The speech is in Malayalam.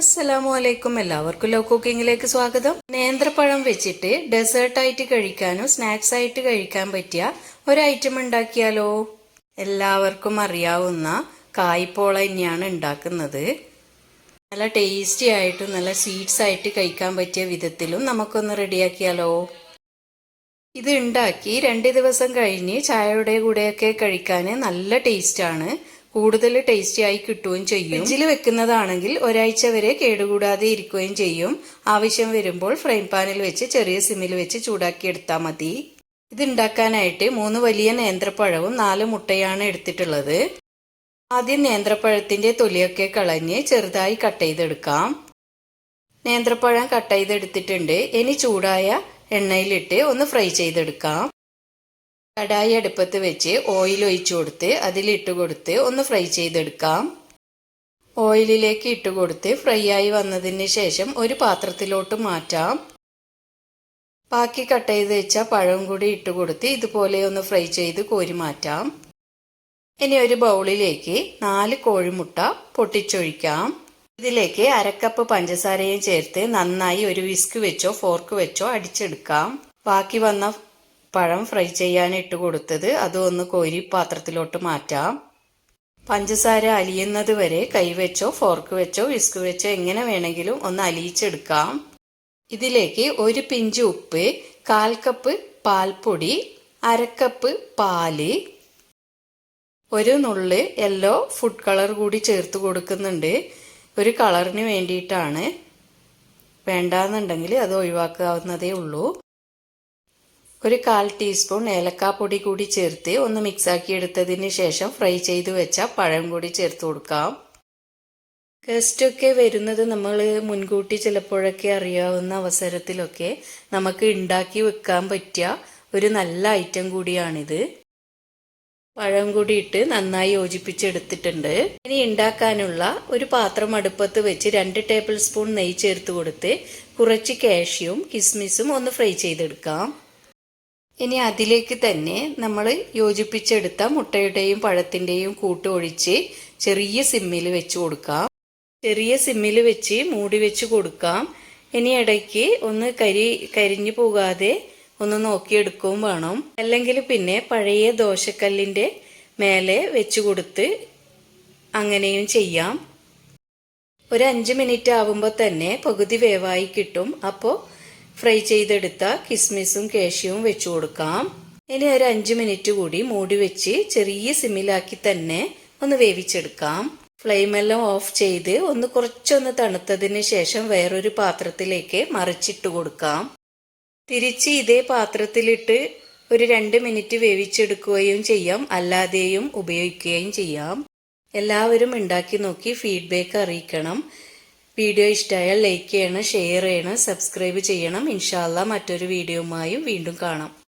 അസ്സലാമു അലൈക്കും എല്ലാവർക്കും ലോ കുക്കിങ്ങിലേക്ക് സ്വാഗതം. നേന്ത്രപ്പഴം വെച്ചിട്ട് ഡെസേർട്ടായിട്ട് കഴിക്കാനോ സ്നാക്സ് ആയിട്ട് കഴിക്കാൻ പറ്റിയ ഒരു ഐറ്റം ഉണ്ടാക്കിയാലോ? എല്ലാവർക്കും അറിയാവുന്ന കായ്പോള തന്നെയാണ് ഉണ്ടാക്കുന്നത്. നല്ല ടേസ്റ്റി ആയിട്ടും നല്ല സ്വീറ്റ്സ് ആയിട്ട് കഴിക്കാൻ പറ്റിയ വിധത്തിലും നമുക്കൊന്ന് റെഡിയാക്കിയാലോ? ഇത് ഉണ്ടാക്കി രണ്ട് ദിവസം കഴിഞ്ഞ് ചായയുടെ കൂടെയൊക്കെ കഴിക്കാൻ നല്ല ടേസ്റ്റാണ് കൂടുതൽ ടേസ്റ്റി ആയി കിട്ടുകയും ചെയ്യും. ഫ്രിഡ്ജിൽ വെക്കുന്നതാണെങ്കിൽ ഒരാഴ്ച വരെ കേടുകൂടാതെ ഇരിക്കുകയും ചെയ്യും. ആവശ്യം വരുമ്പോൾ ഫ്രെയിം പാനിൽ വെച്ച് ചെറിയ സിമ്മിൽ വെച്ച് ചൂടാക്കിയെടുത്താൽ മതി. ഇത് ഉണ്ടാക്കാനായിട്ട് മൂന്ന് വലിയ നേന്ത്രപ്പഴവും നാല് മുട്ടയാണ് എടുത്തിട്ടുള്ളത്. ആദ്യം നേന്ത്രപ്പഴത്തിന്റെ തൊലിയൊക്കെ കളഞ്ഞ് ചെറുതായി കട്ട് ചെയ്തെടുക്കാം. നേന്ത്രപ്പഴം കട്ട് ചെയ്തെടുത്തിട്ടുണ്ട്. ഇനി ചൂടായ എണ്ണയിലിട്ട് ഒന്ന് ഫ്രൈ ചെയ്തെടുക്കാം. കടായി അടുപ്പത്ത് വെച്ച് ഓയിൽ ഒഴിച്ചു കൊടുത്ത് അതിലിട്ട് കൊടുത്ത് ഒന്ന് ഫ്രൈ ചെയ്തെടുക്കാം. ഓയിലിലേക്ക് ഇട്ട് കൊടുത്ത് ഫ്രൈ ആയി വന്നതിന് ശേഷം ഒരു പാത്രത്തിലോട്ട് മാറ്റാം. ബാക്കി കട്ട് ചെയ്ത് വെച്ച പഴം കൂടി ഇട്ട് കൊടുത്ത് ഇതുപോലെ ഒന്ന് ഫ്രൈ ചെയ്ത് കോരി മാറ്റാം. ഇനി ഒരു ബൗളിലേക്ക് നാല് കോഴിമുട്ട പൊട്ടിച്ചൊഴിക്കാം. ഇതിലേക്ക് അരക്കപ്പ് പഞ്ചസാരയും ചേർത്ത് നന്നായി ഒരു വിസ്ക് വെച്ചോ ഫോർക്ക് വെച്ചോ അടിച്ചെടുക്കാം. ബാക്കി വന്ന പഴം ഫ്രൈ ചെയ്യാൻ ഇട്ട് കൊടുത്തത് അതൊന്ന് കോരി പാത്രത്തിലോട്ട് മാറ്റാം. പഞ്ചസാര അലിയുന്നത് വരെ കൈവച്ചോ ഫോർക്ക് വെച്ചോ വിസ്ക് വെച്ചോ എങ്ങനെ വേണമെങ്കിലും ഒന്ന് അലിയിച്ചെടുക്കാം. ഇതിലേക്ക് ഒരു പിഞ്ച് ഉപ്പ് കാൽ കപ്പ് പാൽപ്പൊടി അരക്കപ്പ് പാൽ ഒരു നുള്ള് യെല്ലോ ഫുഡ് കളർ കൂടി ചേർത്ത് കൊടുക്കുന്നുണ്ട്. ഒരു കളറിന് വേണ്ടിയിട്ടാണ്. വേണ്ടാന്നുണ്ടെങ്കിൽ അത് ഒഴിവാക്കാവുന്നതേ ഉള്ളൂ. ഒരു കാൽ ടീസ്പൂൺ ഏലക്കാപ്പൊടി കൂടി ചേർത്ത് ഒന്ന് മിക്സാക്കി എടുത്തതിന് ശേഷം ഫ്രൈ ചെയ്ത് വെച്ച പഴം കൂടി ചേർത്ത് കൊടുക്കാം. ഗസ്റ്റൊക്കെ വരുന്നത് നമ്മൾ മുൻകൂട്ടി ചിലപ്പോഴൊക്കെ അറിയാവുന്ന അവസരത്തിലൊക്കെ നമുക്ക് ഉണ്ടാക്കി വെക്കാൻ പറ്റിയ ഒരു നല്ല ഐറ്റം കൂടിയാണിത്. പഴം കൂടി ഇട്ട് നന്നായി യോജിപ്പിച്ചെടുത്തിട്ടുണ്ട്. ഇനി ഉണ്ടാക്കാനുള്ള ഒരു പാത്രം അടുപ്പത്ത് വെച്ച് രണ്ട് ടേബിൾ സ്പൂൺ നെയ്യ് ചേർത്ത് കൊടുത്ത് കുറച്ച് കാഷ്യും കിസ്മിസും ഒന്ന് ഫ്രൈ ചെയ്തെടുക്കാം. ഇനി അതിലേക്ക് തന്നെ നമ്മൾ യോജിപ്പിച്ചെടുത്ത മുട്ടയുടെയും പഴത്തിന്റെയും കൂട്ട് ഒഴിച്ച് ചെറിയ സിമ്മിൽ വെച്ച് കൊടുക്കാം. ചെറിയ സിമ്മിൽ വെച്ച് മൂടി വെച്ച് കൊടുക്കാം. ഇനി ഇടയ്ക്ക് ഒന്ന് കരി കരിഞ്ഞു പോകാതെ ഒന്ന് നോക്കിയെടുക്കുകയും വേണം. അല്ലെങ്കിൽ പിന്നെ പഴയ ദോശക്കല്ലിന്റെ മേലെ വെച്ച് കൊടുത്ത് അങ്ങനെയും ചെയ്യാം. ഒരു അഞ്ച് മിനിറ്റ് ആവുമ്പോൾ തന്നെ പകുതി വേവായി കിട്ടും. അപ്പോൾ ഫ്രൈ ചെയ്തെടുത്ത കിസ്മിസും കേഷ്യവും വെച്ചു കൊടുക്കാം. ഇനി ഒരു അഞ്ച് മിനിറ്റ് കൂടി മൂടി വെച്ച് ചെറിയ സിമ്മിലാക്കി തന്നെ ഒന്ന് വേവിച്ചെടുക്കാം. ഫ്ലെയിമെല്ലാം ഓഫ് ചെയ്ത് ഒന്ന് കുറച്ചൊന്ന് തണുത്തതിന് ശേഷം വേറൊരു പാത്രത്തിലേക്ക് മറിച്ചിട്ട് കൊടുക്കാം. തിരിച്ച് ഇതേ പാത്രത്തിലിട്ട് ഒരു രണ്ട് മിനിറ്റ് വേവിച്ചെടുക്കുകയും ചെയ്യാം. അല്ലാതെയും ഉപയോഗിക്കുകയും ചെയ്യാം. എല്ലാവരും ഉണ്ടാക്കി നോക്കി ഫീഡ്ബാക്ക് അറിയിക്കണം. വീഡിയോ ഇഷ്ടമായാൽ ലൈക്ക് ചെയ്യണം ഷെയർ ചെയ്യണം സബ്സ്ക്രൈബ് ചെയ്യണം. ഇൻഷാല്ല മറ്റൊരു വീഡിയോയുമായും വീണ്ടും കാണാം.